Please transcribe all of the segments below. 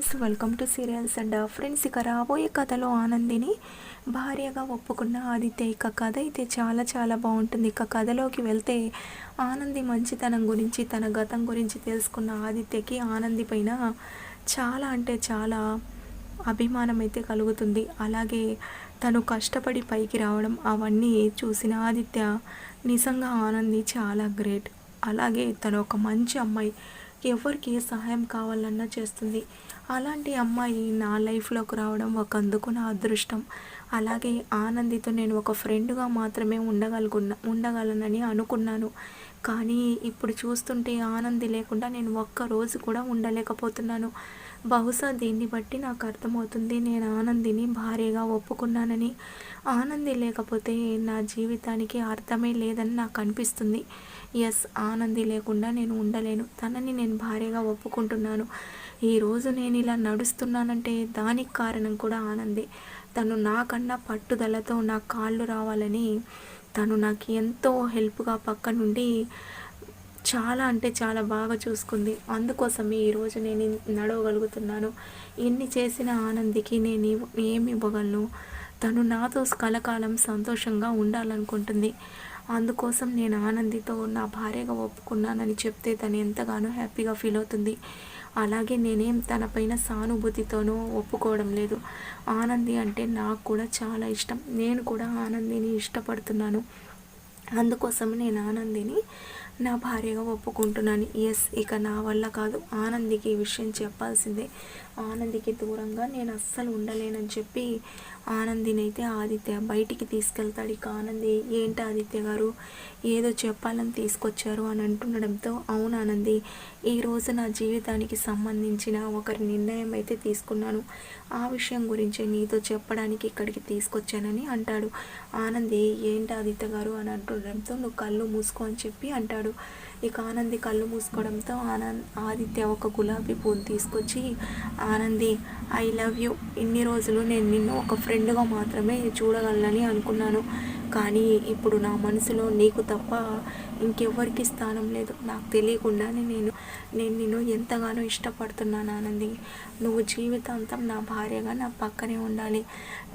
Friends welcome to serials and friends ఇక రాబోయే కథలో ఆనందిని భార్యగా ఒప్పుకున్న ఆదిత్య. ఇక కథ అయితే చాలా చాలా బాగుంటుంది. ఇక కథలోకి వెళ్తే ఆనంది మంచితనం గురించి తన గతం గురించి తెలుసుకున్న ఆదిత్యకి ఆనంది పైన చాలా అంటే చాలా అభిమానం అయితే కలుగుతుంది. అలాగే తను కష్టపడి పైకి రావడం అవన్నీ చూసిన ఆదిత్య నిజంగా ఆనంది చాలా గ్రేట్. అలాగే తను ఒక మంచి అమ్మాయి. ఎవరికి ఏ సహాయం కావాలన్నా చేస్తుంది. అలాంటి అమ్మాయి నా లైఫ్లోకి రావడం ఒక అందుకు నా అదృష్టం. అలాగే ఆనందితో నేను ఒక ఫ్రెండ్గా మాత్రమే ఉండగలుగున్నా ఉండగలనని అనుకున్నాను. కానీ ఇప్పుడు చూస్తుంటే ఆనంది లేకుండా నేను ఒక్క రోజు కూడా ఉండలేకపోతున్నాను. బహుశా దీన్ని బట్టి నాకు అర్థమవుతుంది. నేను ఆనందిని భార్యగా ఒప్పుకున్నానని. ఆనంది లేకపోతే నా జీవితానికి అర్థమే లేదని నాకు అనిపిస్తుంది. ఎస్ ఆనంది లేకుండా నేను ఉండలేను. తనని నేను భార్యగా ఒప్పుకుంటున్నాను. ఈరోజు నేను ఇలా నడుస్తున్నానంటే దానికి కారణం కూడా ఆనందే. తను నాకన్నా పట్టుదలతో నా కాళ్ళు రావాలని తను నాకు ఎంతో హెల్ప్గా పక్క నుండి చాలా అంటే చాలా బాగా చూసుకుంది. అందుకోసమే ఈరోజు నేను నడవగలుగుతున్నాను. ఎన్ని చేసిన ఆనందికి నేను ఏమి ఇవ్వగలను? తను నాతో కలకాలం సంతోషంగా ఉండాలనుకుంటుంది. అందుకోసం నేను ఆనందితో నా భార్యగా ఒప్పుకున్నానని చెప్తే తను ఎంతగానో హ్యాపీగా ఫీల్ అవుతుంది. అలాగే నేనేం తనపైన సానుభూతితోనూ ఒప్పుకోవడం లేదు. ఆనంది అంటే నాకు కూడా చాలా ఇష్టం. నేను కూడా ఆనందిని ఇష్టపడుతున్నాను. అందుకోసం నేను ఆనందిని నా భార్యగా ఒప్పుకుంటున్నాను. ఎస్ ఇక నా వల్ల కాదు. ఆనందికి ఈ విషయం చెప్పాల్సిందే. ఆనందికి దూరంగా నేను అస్సలు ఉండలేనని చెప్పి ఆనందిని అయితే ఆదిత్య బయటికి తీసుకెళ్తాడు. ఇక ఆనంది ఏంటి ఆదిత్య గారు? ఏదో చెప్పాలని తీసుకొచ్చారు అని అంటుండడంతో అవును ఆనంది ఈరోజు నా జీవితానికి సంబంధించిన ఒకరి నిర్ణయం అయితే తీసుకున్నాను. ఆ విషయం గురించి నీతో చెప్పడానికి ఇక్కడికి తీసుకొచ్చానని అంటాడు. ఆనంది ఏంటి ఆదిత్య గారు అని అంటుండడంతో నువ్వు కళ్ళు మూసుకో అని చెప్పి అంటాడు. ఇక ఆనంది కళ్ళు మూసుకోవడంతో ఆనంద్ ఆదిత్య ఒక గులాబీ పూలు తీసుకొచ్చి ఆనంది ఐ లవ్ యూ ఇన్ని రోజులు నేను నిన్ను ఒక ఫ్రెండ్గా మాత్రమే చూడగలనని అనుకున్నాను. కానీ ఇప్పుడు నా మనసులో నీకు తప్ప ఇంకెవ్వరికి స్థానం లేదు. నాకు తెలియకుండానే నేను నేను నిన్ను ఎంతగానో ఇష్టపడుతున్నాను ఆనంది. నువ్వు జీవితాంతం నా భార్యగా నా పక్కనే ఉండాలి.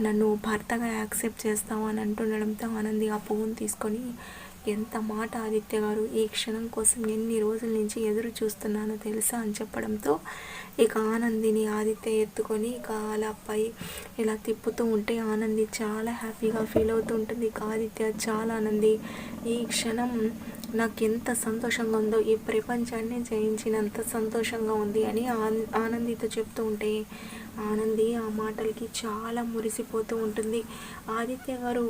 నన్ను భర్తగా యాక్సెప్ట్ చేస్తావు అని అంటుండడంతో ఆనంది ఆ పువ్వును తీసుకొని ఎంత మాట ఆదిత్య గారు ఈ క్షణం కోసం ఎన్ని రోజుల నుంచి ఎదురు చూస్తున్నానో తెలుసా అని చెప్పడంతో ఇక ఆనందిని ఆదిత్య ఎత్తుకొని ఇక అలా పై ఇలా తిప్పుతూ ఉంటే ఆనంది చాలా హ్యాపీగా ఫీల్ అవుతూ ఉంటుంది. ఇక ఆదిత్య చాలా ఆనంది. ఈ క్షణం నాకు ఎంత సంతోషంగా ఉందో ఈ ప్రపంచాన్ని జయించినంత సంతోషంగా ఉంది అని ఆనందితో చెప్తూ ఉంటే ఆనంది ఆ మాటలకి చాలా మురిసిపోతూ ఉంటుంది. ఆదిత్య గారు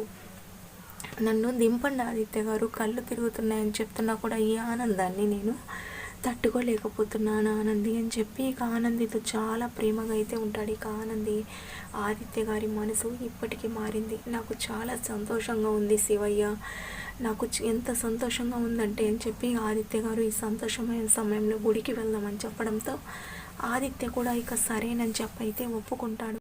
నన్ను దింపండి ఆదిత్య గారు కళ్ళు తిరుగుతున్నాయని చెప్తున్నా కూడా ఈ ఆనందాన్ని నేను తట్టుకోలేకపోతున్నాను ఆనంది అని చెప్పి ఇక ఆనందితో చాలా ప్రేమగా అయితే ఉంటాడు. ఇక ఆనంది ఆదిత్య గారి మనసు ఇప్పటికీ మారింది. నాకు చాలా సంతోషంగా ఉంది శివయ్య. నాకు ఎంత సంతోషంగా ఉందంటే అని చెప్పి ఆదిత్య గారు ఈ సంతోషమైన సమయంలో గుడికి వెళ్దామని చెప్పడంతో ఆదిత్య కూడా ఇక సరేనని చెప్పైతే ఒప్పుకుంటాడు.